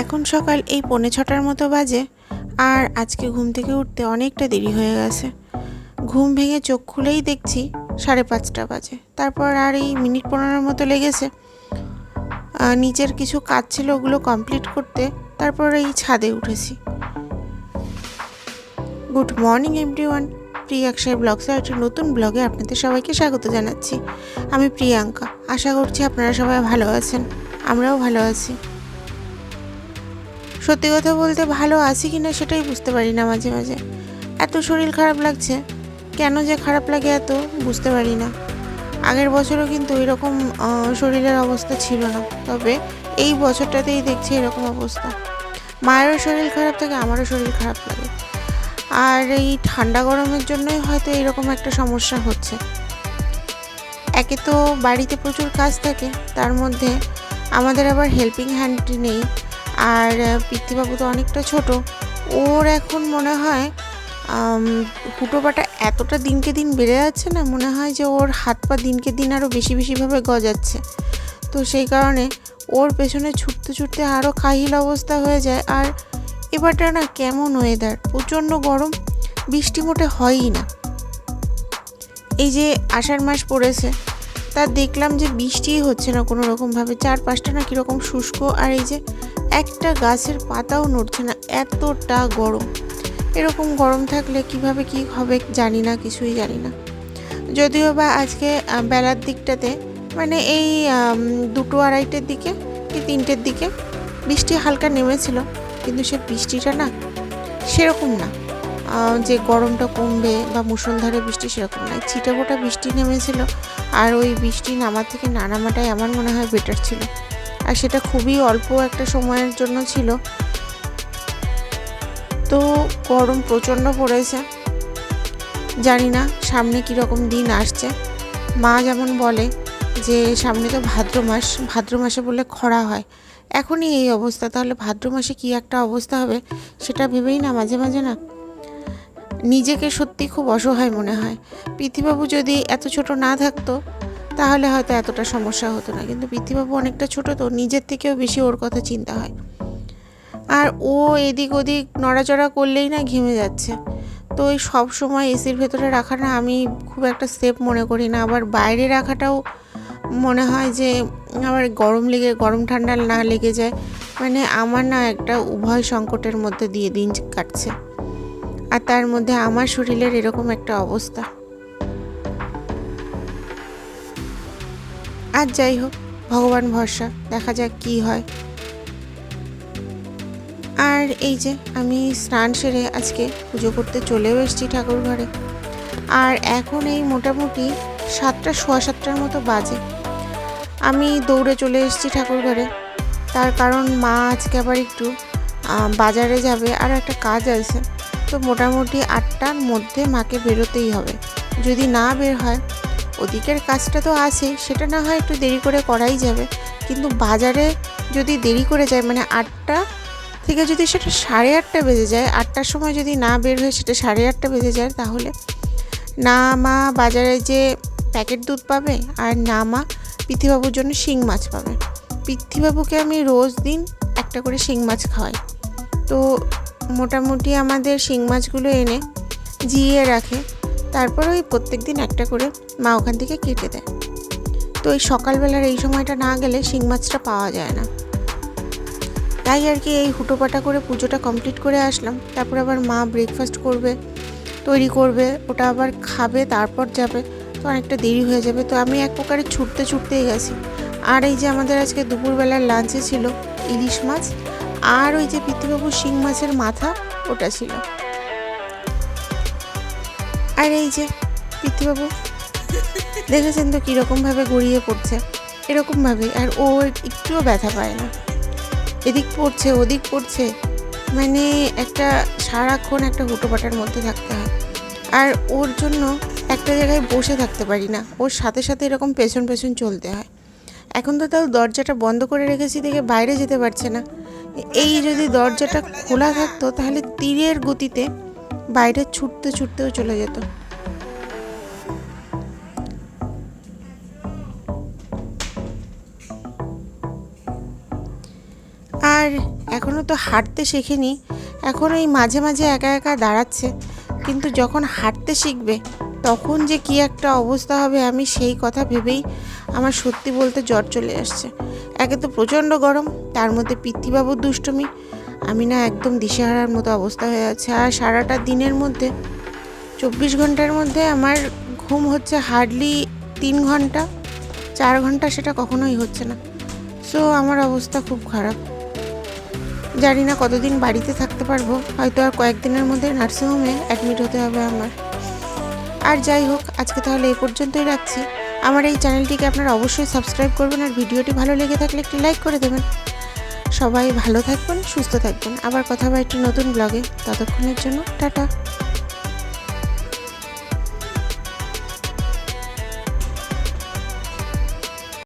এখন সকাল এই পৌনে ছটার মতো বাজে আর আজকে ঘুম থেকে উঠতে অনেকটা দেরি হয়ে গেছে। ঘুম ভেঙে চোখ খুলেই দেখছি সাড়ে পাঁচটা বাজে। তারপর আর এই মিনিট পনেরোর মতো লেগেছে। নিজের কিছু কাজ ছিল ওগুলো কমপ্লিট করতে তারপর এই ছাদে উঠেছি। গুড মর্নিং এভরিওয়ান অক্ষয় ব্লগসের একটি নতুন ব্লগে আপনাদের সবাইকে স্বাগত জানাচ্ছি। আমি প্রিয়াঙ্কা। আশা করছি আপনারা সবাই ভালো আছেন, আমরাও ভালো আছি। সত্যি কথা বলতে ভালো আছি কি না সেটাই বুঝতে পারি না মাঝে মাঝে। এত শরীর খারাপ লাগছে, কেন যে খারাপ লাগে এত বুঝতে পারি না। আগের বছরও কিন্তু এরকম শরীরের অবস্থা ছিল না। তবে এই বছরটাতেই দেখছি এরকম অবস্থা। মায়েরও শরীর খারাপ থাকে, আমারও শরীর খারাপ লাগে। আর এই ঠান্ডা গরমের জন্যই হয়তো এরকম একটা সমস্যা হচ্ছে। একে তো বাড়িতে প্রচুর কাজ থাকে, তার মধ্যে আমাদের আবার হেল্পিং হ্যান্ড নেই। আর পিতৃবাবু তো অনেকটা ছোট। ওর এখন মনে হয় আম, হুটোপাটা এতটা দিনকে দিন বেড়ে যাচ্ছে না মনে হয় যে ওর হাত পা দিনকে দিন আরও বেশি বেশিভাবে গজাচ্ছে। তো সেই কারণে ওর পেছনে ছুটতে ছুটতে আরও কাহিল অবস্থা হয়ে যায়। আর এবারটা না কেমন ওয়েদার প্রচণ্ড গরম বৃষ্টি মোটে হয়ই না। এই যে আষাঢ় মাস পড়েছে তা দেখলাম যে বৃষ্টিই হচ্ছে না কোনো রকমভাবে চার পাঁচটা না কীরকম শুষ্ক আর এই যে একটা গাছের পাতাও নড়ছে না, এতটা গরম। এরকম গরম থাকলে কীভাবে কি হবে জানি না, কিছুই জানি না। যদিও বা আজকে বেলার দিকটাতে মানে এই দুটো আড়াইটের দিকে কি তিনটের দিকে বৃষ্টি হালকা নেমেছিল, কিন্তু সে বৃষ্টিটা না সেরকম না। যে গরমটা কমবে বা মুষলধারে বৃষ্টি সেরকম নয় ছিটেফোঁটা বৃষ্টি নেমেছিল আর ওই বৃষ্টি নামার থেকে না নামাটাই আমার মনে হয় বেটার ছিল। আর সেটা খুবই অল্প একটা সময়ের জন্য ছিল। তো গরম প্রচণ্ড পড়েছে। জানি না সামনে কীরকম দিন আসছে। মা যেমন বলে যে সামনে তো ভাদ্র মাস, ভাদ্র মাসে বলে খরা হয়। এখনই এই অবস্থা, তাহলে ভাদ্র মাসে কী একটা অবস্থা হবে সেটা ভেবেই না মাঝে মাঝে না? নিজেকে সত্যি খুব অসহায় মনে হয়। পৃথিবাবু যদি এত ছোট না থাকতো তাহলে হয়তো এতটা সমস্যা হতো না। কিন্তু পৃথিবাবু অনেকটা ছোট তো, নিজের থেকেও বেশি ওর কথা চিন্তা হয়। আর ও এদিক ওদিক নড়াচড়া করলেই না ঘেমে যাচ্ছে। তো ওই সব সময় এসির ভেতরে রাখা না আমি খুব একটা সেফ মনে করি না। আবার বাইরে রাখাটাও মনে হয় যে আবার গরম লেগে, গরম ঠান্ডা না লেগে যায়। মানে আমার না একটা উভয় সংকটের মধ্যে দিয়ে দিন কাটছে। আর তার মধ্যে আমার শরীরের এরকম একটা অবস্থা। আর যাই হোক, ভগবান ভরসা, দেখা যাক কি হয়। আর এই যে আমি স্নান সেরে আজকে পুজো করতে চলেও এসেছি ঠাকুর ঘরে। আর এখন এই মোটামুটি সাতটা, সোয়া সাতটার মতো বাজে। আমি দৌড়ে চলে এসেছি ঠাকুর ঘরে। তার কারণ মা আজকে আবার একটু বাজারে যাবে আর একটা কাজ আছে। তো মোটামুটি আটটার মধ্যে মাকে বেরোতেই হবে। যদি না বের হয় ওদিকের কাজটা তো আছে, সেটা না হয় একটু দেরি করে করাই যাবে। কিন্তু বাজারে যদি দেরি করে যায় মানে আটটা থেকে যদি সেটা সাড়ে আটটা বেজে যায়, আটটার সময় যদি না বের হয়ে সেটা সাড়ে আটটা বেজে যায়, তাহলে না মা বাজারে যে প্যাকেট দুধ পাবে আর না মা পৃথিবাবুর জন্য শিং মাছ পাবে। পৃথিবাবুকে আমি রোজ দিন একটা করে শিং মাছ খাওয়াই। তো মোটামুটি আমাদের শিং মাছগুলো এনে জিয়ে রাখে। তারপর ওই প্রত্যেক দিন একটা করে মা ওখান থেকে কেটে দেয়। তো ওই সকালবেলার এই সময়টা না গেলে শিং মাছটা পাওয়া যায় না। তাই আর কি এই হুটোপাটা করে পুজোটা কমপ্লিট করে আসলাম। তারপর আবার মা ব্রেকফাস্ট করবে, তৈরি করবে, ওটা আবার খাবে, তারপর যাবে। তো অনেকটা দেরি হয়ে যাবে। তো আমি এক প্রকারে ছুটতে ছুটতেই গেছি। আর এই যে আমাদের আজকে দুপুরবেলার লাঞ্চে ছিল ইলিশ মাছ, আর ওই যে পৃথিবাবু শিং মাছের মাথা, ওটা ছিল। আর এই যে পৃথিবাবু দেখেছেন তো কীরকমভাবে গড়িয়ে পড়ছে? এরকমভাবে, আর ও একটুও ব্যথা পায় না। এদিক পড়ছে, ওদিক পড়ছে মানে একটা সারাক্ষণ একটা হুটোপাটার মধ্যে থাকতে হয়। আর ওর জন্য একটা জায়গায় বসে থাকতে পারি না, ওর সাথে সাথে এরকম পেছন পেছন চলতে হয়। এখন তো তাও দরজাটা বন্ধ করে রেখেছি দেখে বাইরে যেতে পারছে না। এই যদি দরজাটা খোলা থাকতো তাহলে তীরের গতিতে বাইরে ছুটতে ছুটতেও চলে যেত। আর এখনও তো হাঁটতে শেখেনি, এখন এই মাঝে মাঝে একা একা দাঁড়াচ্ছে। কিন্তু যখন হাঁটতে শিখবে, তখন যে কি একটা অবস্থা হবে আমি সেই কথা ভেবেই আমার সত্যি বলতে জ্বর চলে আসছে। একে তো প্রচণ্ড গরম, তার মধ্যে পিতৃবাবুর দুষ্টুমি আমি না একদম দিশেহারার মতো অবস্থা হয়ে আছে। আর সারাটা দিনের মধ্যে, চব্বিশ ঘণ্টার মধ্যে আমার ঘুম হচ্ছে হার্ডলি তিন ঘণ্টা, চার ঘণ্টা সেটা কখনোই হচ্ছে না। সো আমার অবস্থা খুব খারাপ। জানি না কতদিন বাড়িতে থাকতে পারব, হয়তো আর কয়েকদিনের মধ্যে নার্সিংহোমে অ্যাডমিট হতে হবে আমার। আর যাই হোক, আজকে তাহলে এই পর্যন্তই রাখছি। আমার এই চ্যানেলটিকে আপনারা অবশ্যই সাবস্ক্রাইব করবেন আর ভিডিওটি ভালো লেগে থাকলে একটি লাইক করে দেবেন। সবাই ভালো থাকবেন সুস্থ থাকবেন। আবার কথা হবে একটি নতুন ব্লগে ততক্ষণের জন্য টাটা।